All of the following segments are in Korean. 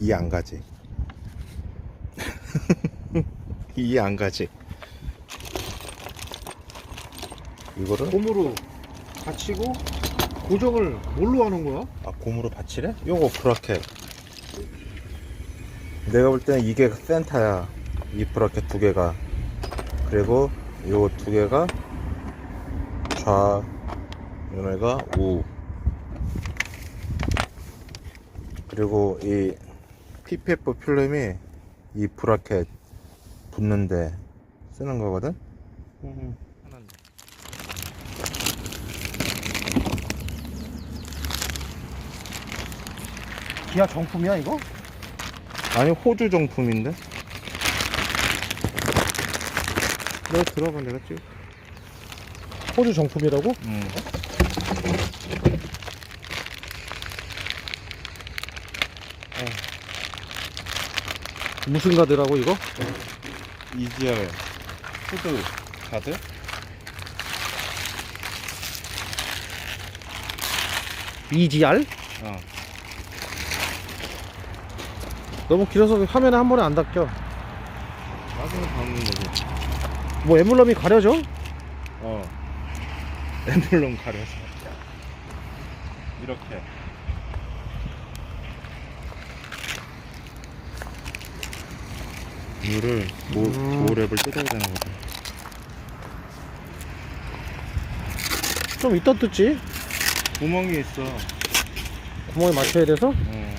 이해 안 가지? 이해 안 가지? 이거를 곰으로 받치고 고정을 뭘로 하는 거야? 아 곰으로 받치래? 요거 브라켓 내가 볼 때는 이게 센터야 이 브라켓 두 개가 그리고 요 두 개가 좌 얘네가 우 그리고 이 PPF 필름이 이 브라켓 붙는데 쓰는 거거든 기아 정품이야 이거? 아니 호주 정품인데 내가 들어봐 내가 찍 호주 정품이라고? 응. 무슨 가드라고 이거? 이지열 푸드 카드? EGR? 어. 너무 길어서 화면에 한 번에 안 닦여. 나중에 담는 거지? 뭐 엠블럼이 가려져? 어. 엠블럼 가려서. 이렇게 물을 모, 음. 모랩을 뜯어야 되는 거지 좀 이따 뜯지 구멍이 있어 구멍에 맞춰야 돼서 어.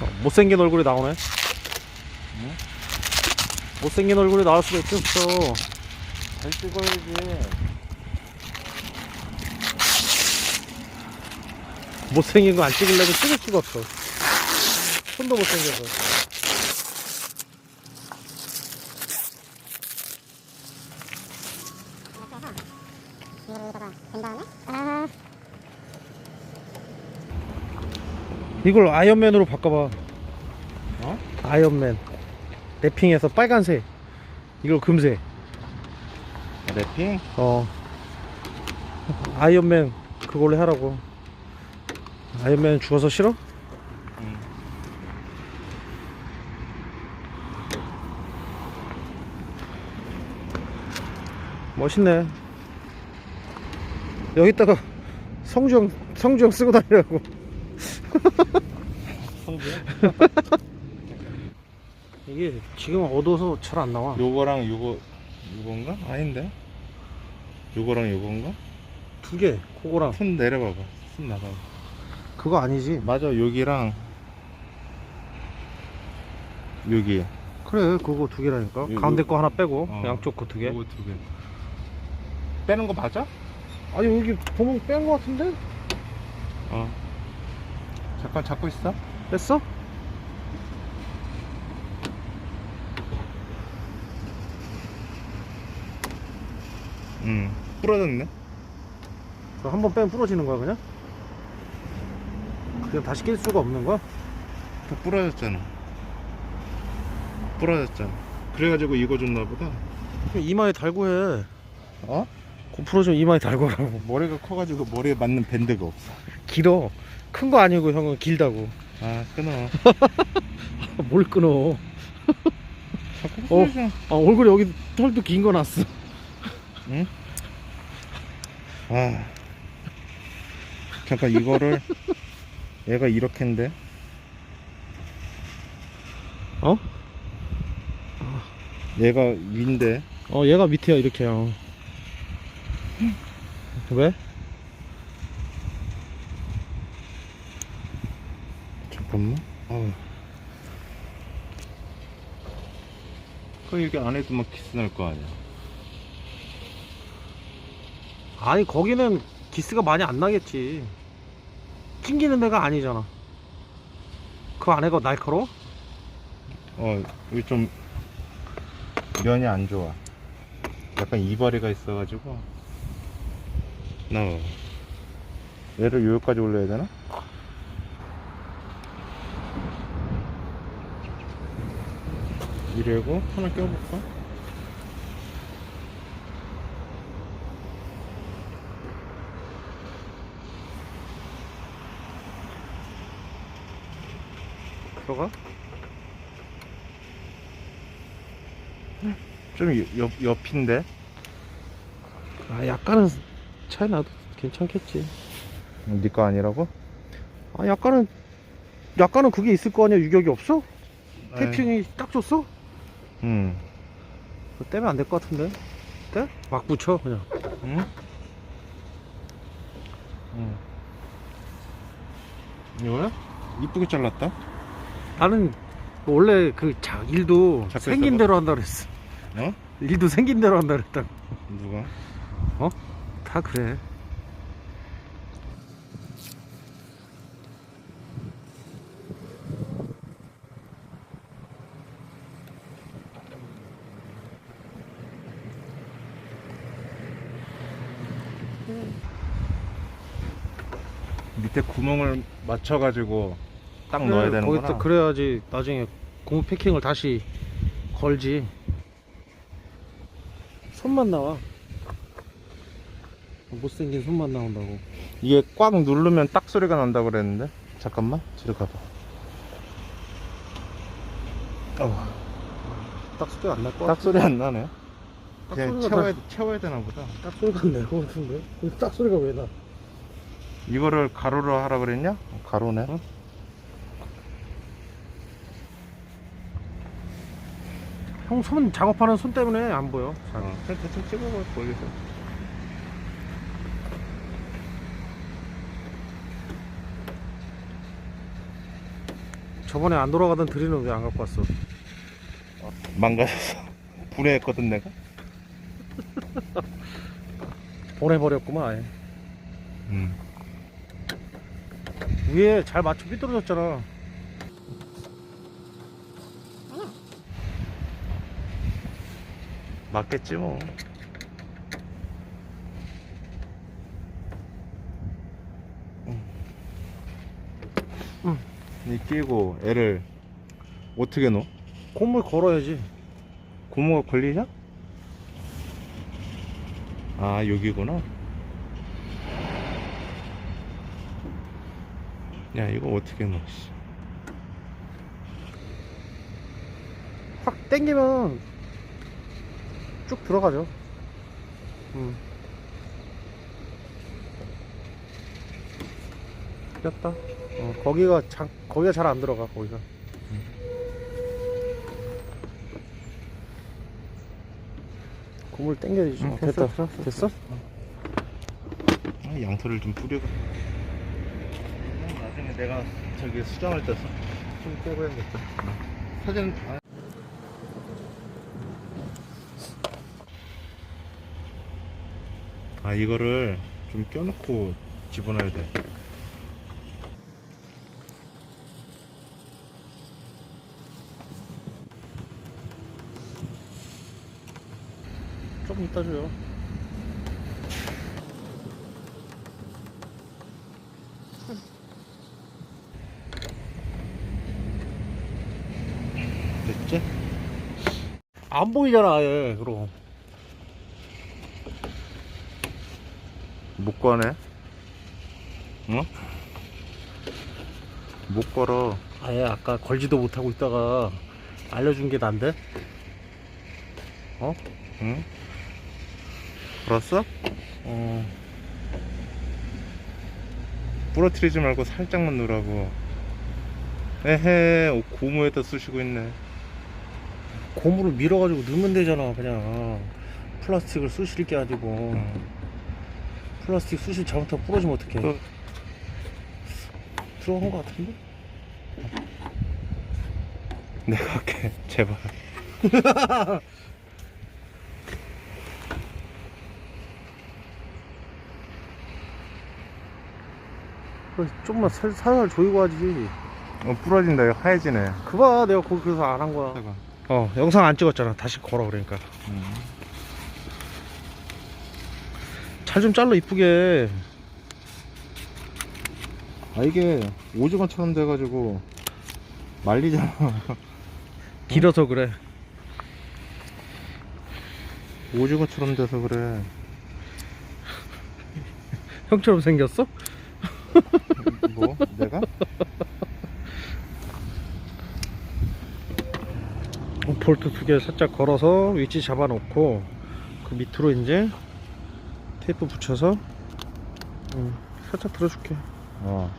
어, 못생긴 얼굴이 나오네 응? 못생긴 얼굴이 나올 수가 있겠어 잘 찍어야지 못생긴 거 안 찍으려고 찍을 수가 없어. 손도 못생겨서. 이걸 아이언맨으로 바꿔봐. 어? 아이언맨. 랩핑해서 빨간색. 이걸 금색. 랩핑? 어. 아이언맨 그걸로 하라고 아이언맨 죽어서 싫어? 응. 멋있네 여기다가 성주형 성주형 쓰고 다니라고 이게 지금 어두워서 잘 안 나와 요거랑 요거 요건가? 아닌데? 요거랑 요건가? 두개 그거랑 손 내려봐봐 손 나가 그거 아니지? 맞아 여기랑. 여기. 그래 그거 두 개라니까. 이거- 가운데 거 하나 빼고 어. 양쪽 거 두개. 요거 두개. 빼는 거 맞아? 아니 여기 구멍 뺀 거 같은데? 어. 잠깐 잡고 있어? 뺐어? 응. 부러졌네? 그럼 한번 빼면 부러지는 거야 그냥? 그냥 다시 낄 수가 없는 거야? 다 부러졌잖아. 부러졌잖아. 그래가지고 이거 줬나 보다. 그럼 이마에 달고 해. 어? 고 부러지면 이마에 달고 하라고. 머리가 커가지고 머리에 맞는 밴드가 없어. 길어. 큰 거 아니고 형은 길다고. 아 끊어. 뭘 끊어. 자꾸 어. 부러져 아 얼굴에 여기 털도 긴 거 났어. 응? 아. 잠깐 이거를 얘가 이렇게인데? 어? 얘가 위인데? 어 얘가 밑에야 이렇게요. 왜? 잠깐만. 아우 그럼 이게 안에도 막 키스 날 거 아니야? 아니 거기는 기스가 많이 안 나겠지 튕기는 데가 아니잖아 그 안에가 날카로워? 어 여기 좀 면이 안 좋아 약간 이발이가 있어가지고 나 얘를 여기까지 올려야 되나? 이래고 하나 껴볼까? 들어가? 좀 옆, 옆인데? 아 약간은 차이 나도 괜찮겠지 니거 아니라고? 아 약간은 약간은 그게 있을 거 아니야 유격이 없어? 네. 테이핑이 딱 줬어? 응. 그거 떼면 안 될 것 같은데 떼? 막 붙여 그냥 응? 응. 이거야? 이쁘게 잘랐다? 나는 원래 그 자, 일도 생긴 있어봐. 대로 한다 그랬어 어? 일도 생긴 대로 한다 그랬다 누가? 다 그래 밑에 구멍을 맞춰가지고 딱 넣어야 그래, 되는구나. 거기다 그래야지 나중에 고무 패킹을 다시 걸지. 손만 나와. 못생긴 손만 나온다고. 이게 꽉 누르면 딱 소리가 난다 그랬는데? 잠깐만 뒤로 가봐. 어, 딱 소리 안 날것딱 같아 소리 안 나네 딱 그냥 소리가 채워야, 나- 채워야 되나 보다. 딱 소리가 안 날 것 같은데? 딱 소리가 왜 나? 이거를 가로로 하라 그랬냐? 가로네. 어? 형 손 작업하는 손 때문에 안 보여 잘. 어, 대충 찍어봐 거기서 저번에 안 돌아가던 드릴은 왜 안 갖고 왔어? 망가졌어 분해했거든 내가 보내버렸구만 아예 음. 위에 잘 맞춰 삐뚤어졌잖아 맞겠지 뭐 응. 이 끼고 애를 어떻게 넣어? 고물 걸어야지 고무가 걸리냐? 아 여기구나 야 이거 어떻게 넣어 씨. 확 당기면 쭉 들어가죠. 음. 됐다. 어, 거기가 장, 거기가 잘 안 들어가 거기가. 고물 당겨야지 응, 어, 됐다. 됐다 됐어? 아, 양털을 좀 뿌리고 나중에 내가 저기 수정을 떼서 좀 떼고 해야겠다. 사진 아, 아 이거를 좀 껴놓고 집어넣어야 돼. 조금 이따 줘요. 됐지? 안 보이잖아 아예 그럼 못 꺼네 어? 못 걸어. 아예 아까 걸지도 못하고 있다가 알려준 게 난데? 응? 걸었어? 어. 부러뜨리지 말고 살짝만 넣으라고. 에헤 어, 고무에다 쑤시고 있네. 고무를 밀어가지고 넣으면 되잖아 그냥. 플라스틱을 쑤실 게 아니고. 응. 플라스틱 쑤실 잘못하면 부러지면 어떡해? 또- 들어간 거 같은데? 내가 할게. 제발. 그래, 좀만 살, 살살 조이고 하지. 어 부러진다. 이거 하얘지네. 그봐. 내가 거기 그래서 안 한 거야. 어 영상 안 찍었잖아. 다시 걸어 그러니까. 음. 잘 좀 잘라 이쁘게 아 이게 오징어처럼 돼가지고 말리잖아 길어서 그래 오징어처럼 돼서 그래 형처럼 생겼어? 뭐? 내가? 볼트 두 개 살짝 걸어서 위치 잡아놓고 그 밑으로 이제 테이프 붙여서 음, 살짝 들어줄게 어.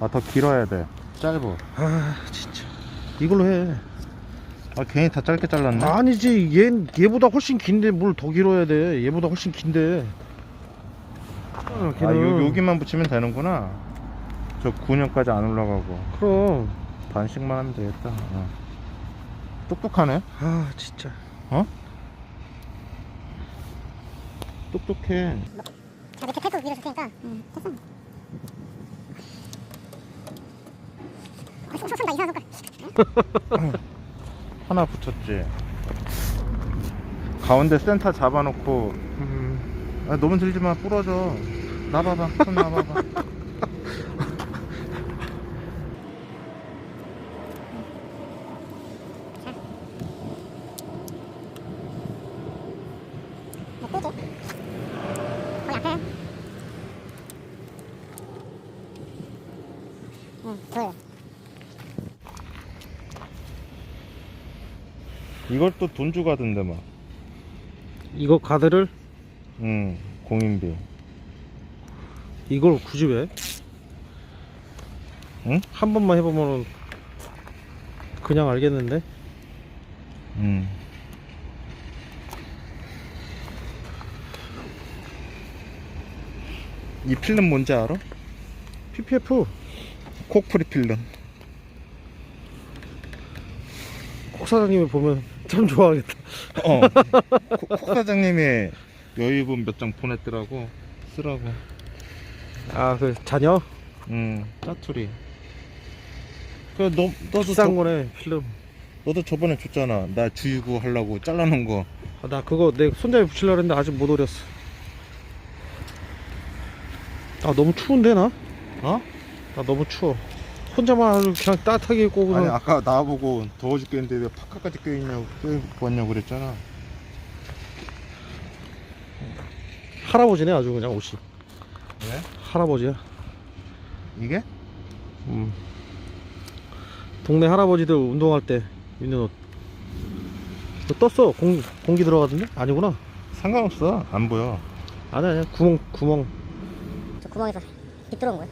아, 더 길어야 돼. 짧어. 아 진짜 이걸로 해 아, 괜히 다 짧게 잘랐네. 아니지 얘, 얘보다 훨씬 긴데 뭘 더 길어야 돼 얘보다 훨씬 긴데 아, 아. 요, 여기만 붙이면 되는구나. 저 9년까지 안 올라가고. 그럼 반씩만 하면 되겠다. 어. 똑똑하네. 아 진짜 똑똑해. 자, 이렇게 테이프 밀어줄 테니까. 응, 됐어. 아, 손, 손, 손, 나 이상한 손가락. 하나 붙였지. 가운데 센터 잡아놓고 음, 아, 너무 들지 마 부러져. 나봐봐. 손 나봐봐. 몇 대지? 거의 앞에. 응, 둘. 이걸 또 돈 주고 하던데 막. 이거 가드를 응. 공인비. 이걸 굳이 왜? 응? 한 번만 해보면은 그냥 알겠는데 응. 이 필름 뭔지 알아? PPF 콕프리 필름. 꼭 사장님이 보면 참 좋아하겠다 어. 콕, 콕 사장님이 여유분 몇 장 보냈더라고. 쓰라고. 아 그 자녀? 응. 짜투리. 그 너, 너도 비싼 저, 거네 필름 너도 저번에 줬잖아. 나 주유구 하려고 잘라놓은 거. 아, 나 그거 내 손잡이 붙이려고 했는데 아직 못 오렸어 아 너무 추운데 나? 어? 나 너무 추워 혼자만 아주 그냥 따뜻하게 입고 아니 그냥 아까 나보고 더워 죽겠는데 왜 파카까지 껴있냐고 껴입고 왔냐고 그랬잖아. 할아버지네 아주 그냥 옷이 왜? 할아버지야 이게? 음. 동네 할아버지들 운동할 때 입는 옷 떴어 공, 공기 들어가던데? 아니구나 상관없어. 안 보여. 아니 아니야 구멍 구멍 저 구멍에서 빛 들어온 거야.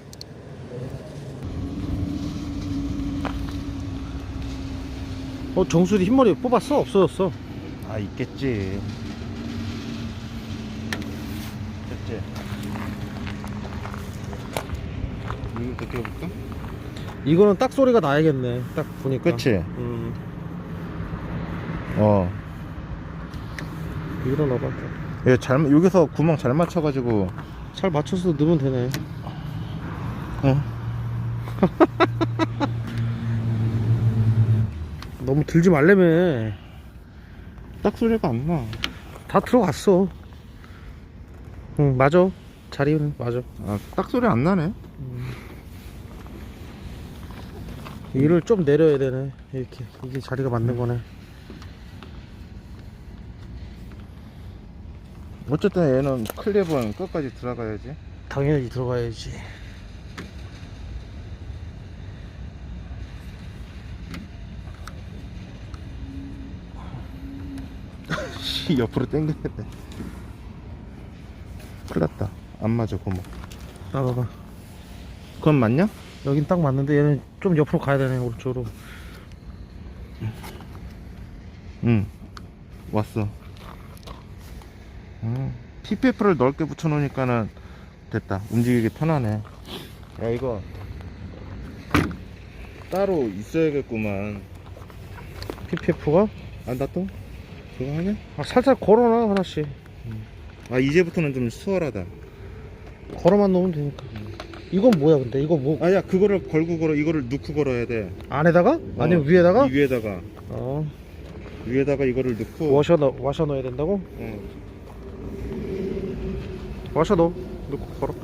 어 정수리 흰머리 뽑았어? 없어졌어 아 있겠지. 됐지. 이거 그렇게 해볼까? 이거는 딱 소리가 나야겠네 딱 보니까 그치? 음 어. 이거 넣어봐 얘 잘, 여기서 구멍 잘 맞춰가지고, 잘 맞춰서 넣으면 되네 어. 너무 들지 말래매. 딱 소리가 안 나. 다 들어갔어. 응 맞아. 자리는 맞아. 아, 딱 소리 안 나네. 이를 좀 내려야 되네. 이렇게 이게 자리가 맞는 거네. 어쨌든 얘는 클립은 끝까지 들어가야지. 당연히 들어가야지 씨, 옆으로 당겨야 돼. 큰일 났다. 안 맞아, 고목. 나가봐 그건 맞냐? 여긴 딱 맞는데 얘는 좀 옆으로 가야 되네 오른쪽으로 응. 왔어. 음. PPF를 넓게 붙여놓으니까는 됐다. 움직이기 편하네. 야, 이거 따로 있어야겠구만. PPF가 아, 나 또? 그거 하냐? 아, 살살 걸어놔 하나씩 아, 이제부터는 좀 수월하다. 걸어만 놓으면 되니까 이건 뭐야 근데 이거 뭐 아, 야, 그거를 걸고 걸어, 이거를 넣고 걸어야 돼. 안에다가? 아니면 어, 위에다가? 이 위에다가. 어 위에다가 이거를 넣고. 와셔 넣 와셔 넣어야 된다고? 어, 와셔 넣어 넣고 걸어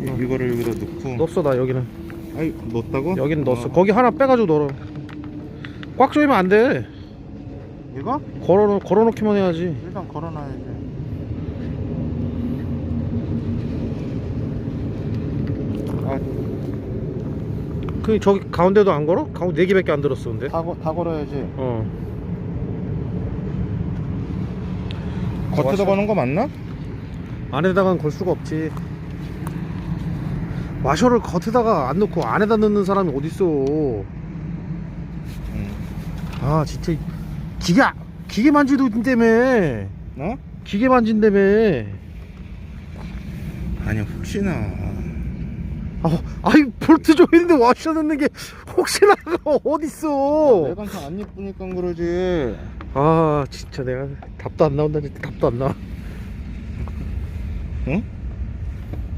이, 이거를 여기다 넣고. 넣었어 나 여기는 아이, 넣었다고? 여기는 넣었어 어. 거기 하나 빼가지고 넣어 꽉 조이면 안돼 이거? 걸어 걸어놓기만 해야지 일단 걸어놔야지. 아, 그 저기 가운데도 안 걸어? 가운데 4개밖에 안 들었어 근데 다, 거- 다 걸어야지 어 겉에다 거는 거 맞나? 안에다가는 걸 수가 없지 와셔를 겉에다가 안 넣고 안에다 넣는 사람이 어딨어 응. 아 진짜 기계 기계 만지다며 어? 기계 만진다며 아니 혹시나 아, 아이 볼트 조이는데 와셔 넣는 게 혹시나가 어딨어 내가 다안 예쁘니까 그러지 아 진짜 내가 답도 안 나온다 진짜 답도 안 나와 어?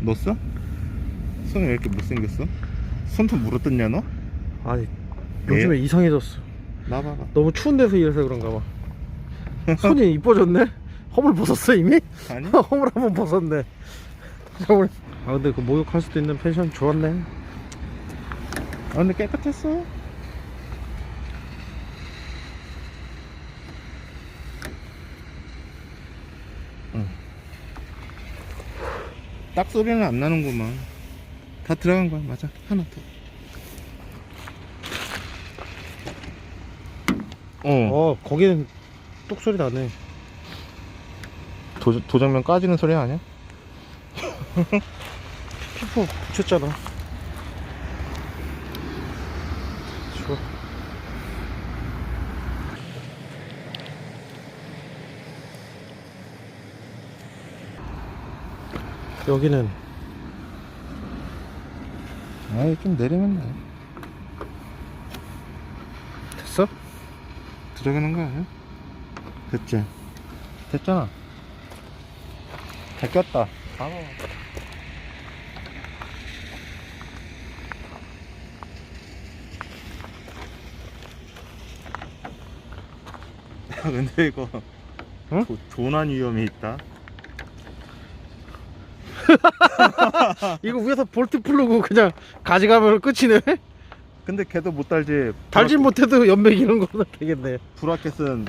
넣었어? 손이 왜 이렇게 못생겼어? 손톱 물어뜯냐 너? 아니 요즘에 이상해졌어 나봐봐. 너무 추운 데서 일해서 그런가 봐. 손이 이뻐졌네? 허물 벗었어 이미? 아니? 허물 한번 벗었네. 허물. 아 근데 그 목욕할 수도 있는 펜션 좋았네. 아 근데 깨끗했어? 응. 딱 소리는 안 나는구만. 다 들어간 거야. 맞아. 하나 더 어, 어 거기는 뚝 소리 나네. 도, 도장면 까지는 소리 아니야? 피부 붙였잖아. 좋아. 여기는 아이 좀 내리면 돼 됐어? 들어가는 거 아니야? 됐지? 됐잖아 다 꼈다 바로 아, 근데 이거 응? 조, 조난 위험이 있다 이거 위에서 볼트 풀르고 그냥 가져가면 끝이네 근데 걔도 못 달지. 달진 못해도 연맥 이런 거는 되겠네. 브라켓은.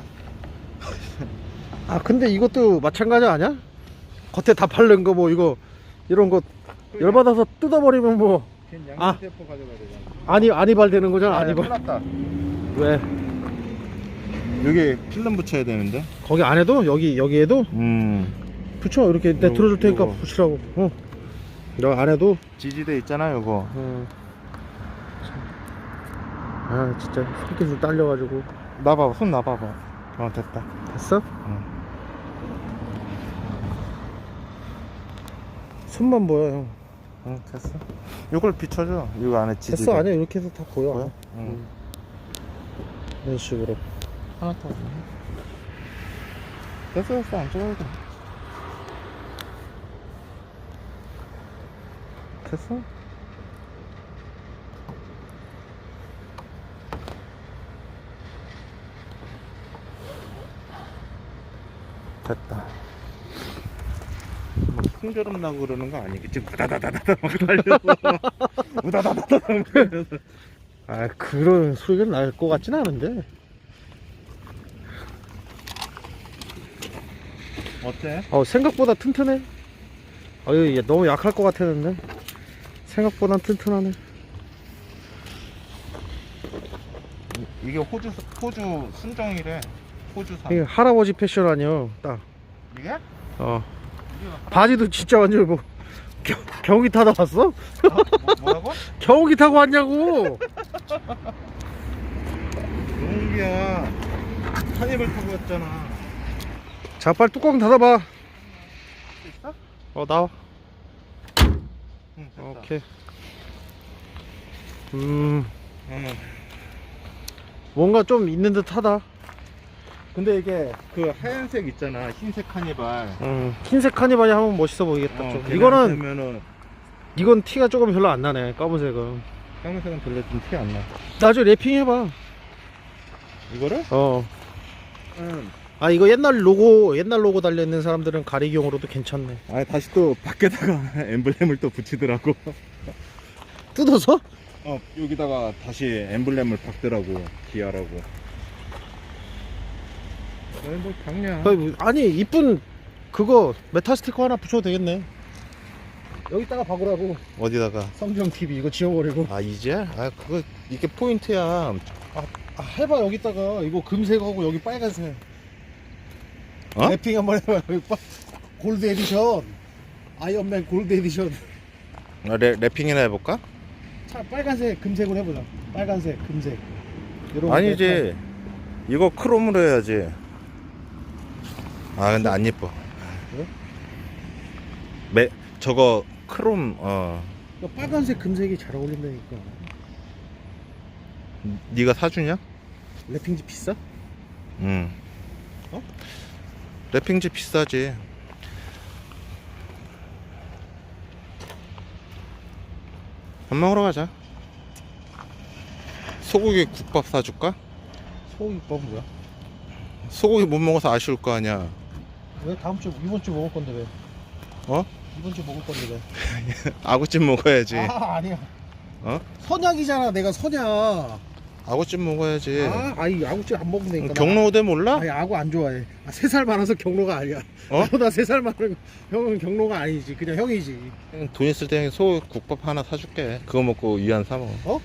아 근데 이것도 마찬가지 아니야? 겉에 다 바른 거 뭐 이거 이런 거 열받아서 뜯어버리면 뭐. 양면 아. 테이프 가져가야 되잖아. 아니 아니발 되는 거잖아 아니발. 났다. 왜? 여기 필름 붙여야 되는데. 거기 안에도? 여기 여기에도? 음. 붙여 이렇게 내 요- 들어줄 테니까 요거. 붙이라고. 어. 여기 안에도? 지지대 있잖아 요거. 어. 아 진짜? 손기 좀 딸려가지고. 놔봐봐 손 놔봐봐. 어 됐다. 됐어? 응. 손만 보여 형. 응 됐어. 요걸 비춰줘. 이거 안에 지지대. 됐어 아니야. 이렇게 해서 다 보여. 보여? 응. 음. 이런 식으로. 하나 더 됐어 됐어. 안 찍어도 돼. 됐어 됐다. 뭐 풍절음 나고 그러는 거 아니겠지? 우다다다다다 막 달려서. 우다다다다 막 달려서. 아 그런 소리가 날 것 같진 않은데. 어때? 어 생각보다 튼튼해. 아유 얘 너무 약할 것 같았는데. 생각보다 튼튼하네. 이게 호주 호주 순정이래 호주산. 이게 할아버지 패션 아니야 딱. 이게? 어. 바지도 진짜 완전 뭐 겨, 경기 타다 왔어? 뭐, 뭐라고? 경기 타고 왔냐고! 용기야. 한입을 타고 왔잖아. 자 빨리 뚜껑 닫아봐. 있어? 어 나와. 응 오케이. 음. 응. 뭔가 좀 있는 듯 하다 근데 이게 그 하얀색 있잖아 흰색 카니발. 음 흰색 카니발이 하면 멋있어 보이겠다 어, 좀. 이거는 하면은 이건 티가 조금 별로 안 나네 검은색은. 까만색은 별로 좀 티 안 나. 나중에 래핑 해봐. 이거를? 어. 응아 이거 옛날 로고 옛날 로고 달려 있는 사람들은 가리기용으로도 괜찮네. 아 다시 또 밖에다가 엠블렘을 또 붙이더라고. 뜯어서? 어 여기다가 다시 엠블렘을 박더라고 기아라고 아니 뭐 박냐 아니, 아니 이쁜 그거 메탈 스티커 하나 붙여도 되겠네. 여기다가 박으라고. 어디다가? 성경 TV 이거 지워버리고. 아 이제? 아 그거 이게 포인트야. 아, 해봐 여기다가. 이거 금색하고 여기 빨간색. 어? 랩핑 한번 해봐 여기 빠... 골드 에디션. 아이언맨 골드 에디션. 아, 랩, 랩핑이나 해볼까? 차 빨간색 금색으로 해보자. 빨간색 금색. 요런 거 아니지 이거 크롬으로 해야지 아 근데 안 예뻐? 매 저거 크롬 어 이거 빨간색 금색이 잘 어울린다니까 네가 사주냐? 랩핑지 비싸? 응 어? 랩핑지 비싸지 밥 먹으러 가자 소고기 국밥 사줄까? 소고기밥 뭐야? 소고기 못 먹어서 아쉬울 거 아니야 왜 다음 주 이번 주 먹을 건데 왜? 어? 이번 주 먹을 건데 왜? 아구찜 먹어야지 아 아니야 어? 선약이잖아 내가 선약 아구찜 먹어야지 아 아이 아구찜 안 먹는다니까 나. 경로대 몰라? 아니 아구 안 좋아해 아, 세살 많아서 경로가 아니야 어? 나보다 세살 많은 형은 경로가 아니지 그냥 형이지 돈 있을 때 소 국밥 하나 사줄게 그거 먹고 위안 사 먹어 어?